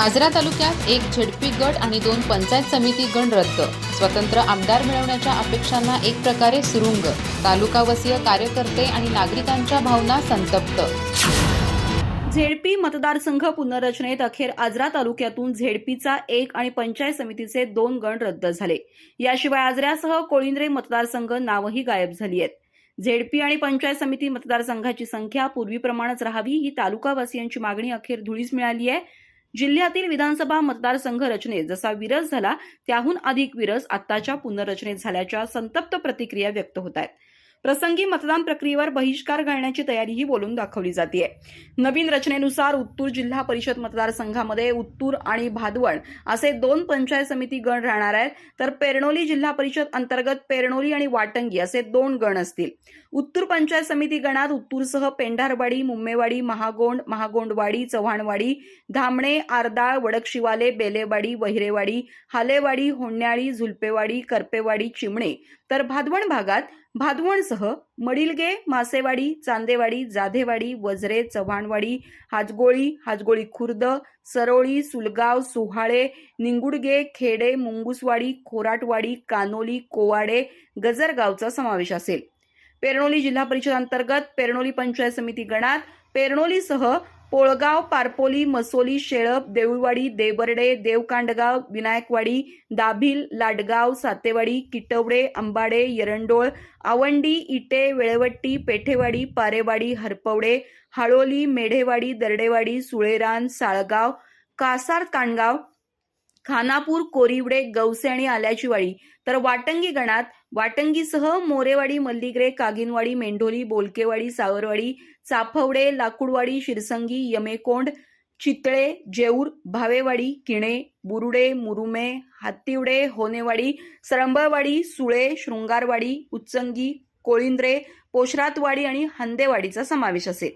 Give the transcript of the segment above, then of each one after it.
आजरा तालुक्यात एक झेडपी गट आणि दोन पंचायत समिती गण रद्द. स्वतंत्र आमदार मिळवण्याच्या अपेक्षांना एक प्रकारे सुरुंग. तालुकावसीय कार्यकर्ते आणि नागरिकांच्या भावना संतप्त. झेडपी मतदारसंघ पुनर्रचनेत अखेर आजरा तालुक्यातून झेडपीचा एक आणि पंचायत समितीचे दोन गण रद्द झाले. याशिवाय आजऱ्यासह कोळिंद्रे मतदारसंघ नावही गायब झाली आहेत. झेडपी आणि पंचायत समिती मतदारसंघाची संख्या पूर्वीप्रमाणेच राहावी ही तालुकावासियांची मागणी अखेर धुळीस मिळाली आहे. जिल्ह्यातील विधानसभा मतदारसंघ रचनेत जसा विरस झाला त्याहून अधिक विरस आत्ताच्या पुनर्रचनेत झाल्याच्या संतप्त प्रतिक्रिया व्यक्त होत आहेत. प्रसंगी मतदान प्रक्रियेवर बहिष्कार घालण्याची तयारीही बोलून दाखवली जाते नवीन रचनेनुसार उत्तूर जिल्हा परिषद मतदारसंघामध्ये उत्तूर आणि भादवण असे दोन पंचायत समिती गण राहणार आहेत. तर पेरणोली जिल्हा परिषद अंतर्गत पेरणोली आणि वाटंगी असे दोन गण असतील. उत्तूर पंचायत समिती गणात उत्तूरसह पेंढारवाडी मुंबईवाडी महागोंड महागोंडवाडी चव्हाणवाडी धामणे आरदाळ वडकशिवाले बेलेवाडी वहिरेवाडी हालेवाडी होण्याळी झुलपेवाडी करपेवाडी चिमणे. तर भादवण भागात भादवणसह मडिलगे मासेवाडी चांदेवाडी जाधेवाडी वजरे चव्हाणवाडी हाजगोळी हाजगोळी खुर्द सरोळी सुलगाव सुहाळे निंगुडगे खेडे मुंगुसवाडी खोराटवाडी कानोली कोवाडे गजरगावचा समावेश असेल. पेरणोली जिल्हा परिषद अंतर्गत पेरणोली पंचायत समिती गणात पेरणोलीसह पोळगाव पारपोली मसोली शेळप देऊळवाडी देबर्डे देवकांडगाव विनायकवाडी दाभिल लाडगाव सातेवाडी किटवडे अंबाडे येरंडोळ आवंडी इटे वेळवट्टी पेठेवाडी पारेवाडी हरपवडे हाळोली मेढेवाडी दर्डेवाडी सुळेरान साळगाव कासार काणगाव खानापूर कोरिवडे गवसे आणि आल्याचीवाडी तर वाटंगी गणात वाटंगीसह मोरेवाडी मल्लिग्रे कागिनवाडी मेंढोली बोलकेवाडी सावरवाडी चाफवडे लाकूडवाडी शिरसंगी यमेकोंड चितळे जेऊर भावेवाडी किणे बुरुडे मुरुमे हातिवडे होनेवाडी सरंबळवाडी सुळे शृंगारवाडी उच्चंगी कोळिंद्रे पोशरातवाडी आणि हंदेवाडीचा समावेश असेल.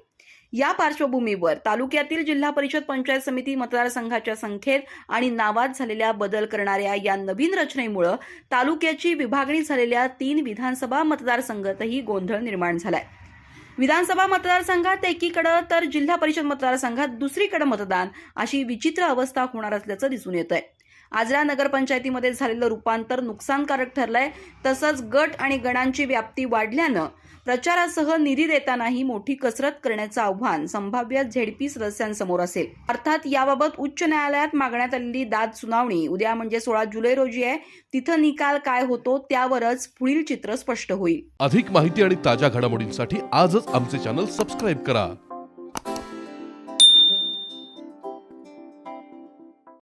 या पार्श्वभूमीवर तालुक्यातील जिल्हा परिषद पंचायत समिती मतदारसंघाच्या संख्येत आणि नावात झालेल्या बदल करणाऱ्या या नवीन रचनेमुळे तालुक्याची विभागणी झालेल्या तीन विधानसभा मतदारसंघातही गोंधळ निर्माण झालाय. विधानसभा मतदारसंघात एकीकडे तर जिल्हा परिषद मतदारसंघात दुसरीकडे मतदान अशी विचित्र अवस्था होणार असल्याचं दिसून येत आहे आजरा नगरपंचायतीमध्ये झालेलं रूपांतर नुकसानकारक ठरलंय. तसंच गट आणि गणांची व्याप्ती वाढल्यानं प्रचारासह निधी देतानाही मोठी कसरत करण्याचं आव्हान संभाव्य झेडपी सदस्यांसमोर असेल. अर्थात याबाबत उच्च न्यायालयात मागण्यात आलेली दाद सुनावणी उद्या म्हणजे सोळा जुलै रोजी आहे तिथं निकाल काय होतो त्यावरच पुढील चित्र स्पष्ट होईल. अधिक माहिती आणि ताज्या घडामोडींसाठी आजच आमचे चॅनल सबस्क्राईब करा.